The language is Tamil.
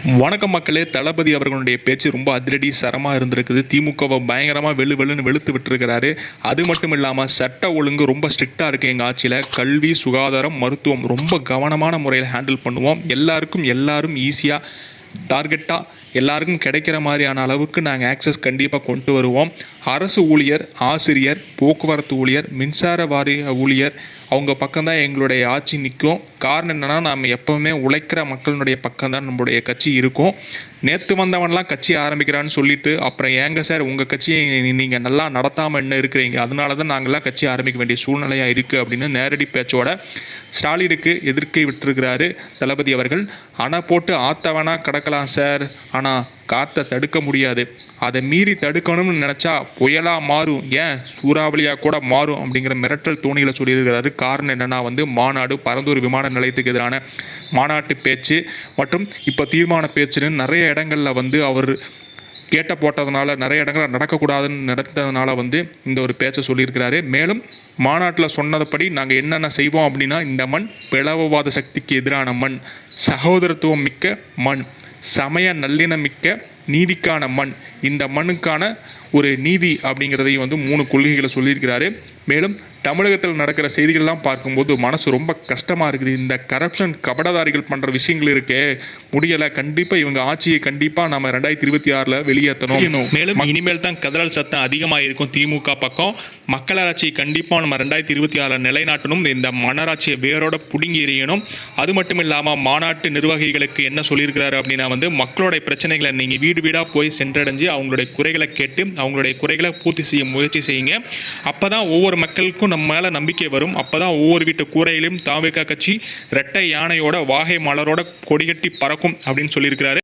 வணக்கம் மக்களே. தளபதி அவர்களுடைய பேச்சு ரொம்ப அதிரடி சரமாக இருந்திருக்குது. திமுகவை பயங்கரமாக வெளு வெளுன்னு வெளுத்து விட்டுருக்கிறாரு. அது மட்டும் இல்லாமல் சட்ட ஒழுங்கு ரொம்ப ஸ்ட்ரிக்டாக இருக்குது எங்கள் ஆட்சியில். கல்வி சுகாதாரம் மருத்துவம் ரொம்ப கவனமான முறையில் ஹேண்டில் பண்ணுவோம். எல்லாருக்கும் எல்லாரும் ஈஸியாக டார்கெட்டாக எல்லாருக்கும் கிடைக்கிற மாதிரியான அளவுக்கு நாங்கள் ஆக்சஸ் கண்டிப்பாக கொண்டு வருவோம். அரசு ஊழியர் ஆசிரியர் போக்குவரத்து ஊழியர் மின்சார வாரிய ஊழியர் அவங்க பக்கம்தான் எங்களுடைய ஆட்சி நிற்கும் காரணம் என்னென்னா நாம் எப்போவுமே உழைக்கிற மக்களினுடைய பக்கம் தான் நம்மளுடைய கட்சி இருக்கும். நேற்று வந்தவன்லாம் கட்சி ஆரம்பிக்கிறான்னு சொல்லிட்டு அப்புறம் ஏங்க சார் உங்கள் கட்சியை நீங்கள் நல்லா நடத்தாமல் என்ன இருக்கிறீங்க? அதனால தான் நாங்கள்லாம் கட்சி ஆரம்பிக்க வேண்டிய சூழ்நிலையாக இருக்குது அப்படின்னு நேரடி பேச்சோட ஸ்டாலினுக்கு எதிர்க்கை விட்டுருக்கிறாரு தளபதி அவர்கள். அணை போட்டு ஆத்தவனா கிடக்கலாம் சார் ஆனால் காற்றை தடுக்க முடியாது. அதை மீறி தடுக்கணும்னு நினச்சா புயலாக மாறும். ஏன்? சூறாவளியாக கூட மாறும் அப்படிங்கிற மிரட்டல் தோணியில் சொல்லியிருக்கிறாரு. காரணம் என்னென்னா வந்து மாநாடு பரந்தூர் விமான நிலையத்துக்கு எதிரான மாநாட்டு பேச்சு மற்றும் இப்போ தீர்மான பேச்சுன்னு நிறைய இடங்களில் வந்து அவர் கேட்ட போட்டதுனால நிறைய இடங்கள் நடக்கக்கூடாதுன்னு நடத்ததுனால வந்து இந்த ஒரு பேச்சை சொல்லியிருக்கிறாரு. மேலும் மாநாட்டில் சொன்னதுபடி நாங்கள் என்னென்ன செய்வோம் அப்படின்னா இந்த மண் பிளவுவாத சக்திக்கு எதிரான மண் சகோதரத்துவம் மிக்க மண். சமய நல்லிணமிக்க நீதிக்கான மண். இந்த மண்ணுக்கான ஒரு நீதி அப்படிங்கிறதையும் வந்து மூணு கொள்கைகளை சொல்லியிருக்கிறாரு. மேலும் தமிழகத்தில் நடக்கிற செய்திகள்லாம் பார்க்கும்போது மனசு ரொம்ப கஷ்டமாக இருக்குது. இந்த கரப்ஷன் கபடதாரிகள் பண்ணுற விஷயங்கள் இருக்கே. முடியலை. கண்டிப்பாக இவங்க ஆட்சியை கண்டிப்பாக நம்ம ரெண்டாயிரத்தி இருபத்தி ஆறில் வெளியேற்றணும். மேலும் இனிமேல் தான் கதறல் சத்தம் அதிகமாக இருக்கும் திமுக பக்கம். மக்களாட்சியை கண்டிப்பாக நம்ம ரெண்டாயிரத்தி இருபத்தி ஆறில் நிலைநாட்டணும். இந்த மன்னராட்சியை வேரோட பிடுங்கி எறியணும். அது மட்டும் இல்லாமல் மாநாட்டு நிர்வாகிகளுக்கு என்ன சொல்லியிருக்கிறாரு அப்படின்னா வந்து மக்களுடைய பிரச்சனைகளை நீங்கள் வீடு வீடாக போய் சென்றடைஞ்சு அவங்களுடைய குறைகளை கேட்டு அவங்களுடைய குறைகளை பூர்த்தி செய்ய முயற்சி செய்யுங்க. அப்போ தான் ஒவ்வொரு மக்களுக்கும் நம்ம மேலே நம்பிக்கை வரும். அப்போ தான் ஒவ்வொரு வீட்டு கூரையிலும் தாவேக்கா கட்சி ரெட்டை யானையோட வாகை மலரோட கொடிகட்டி பறக்கும் அப்படின்னு சொல்லியிருக்கிறாரு.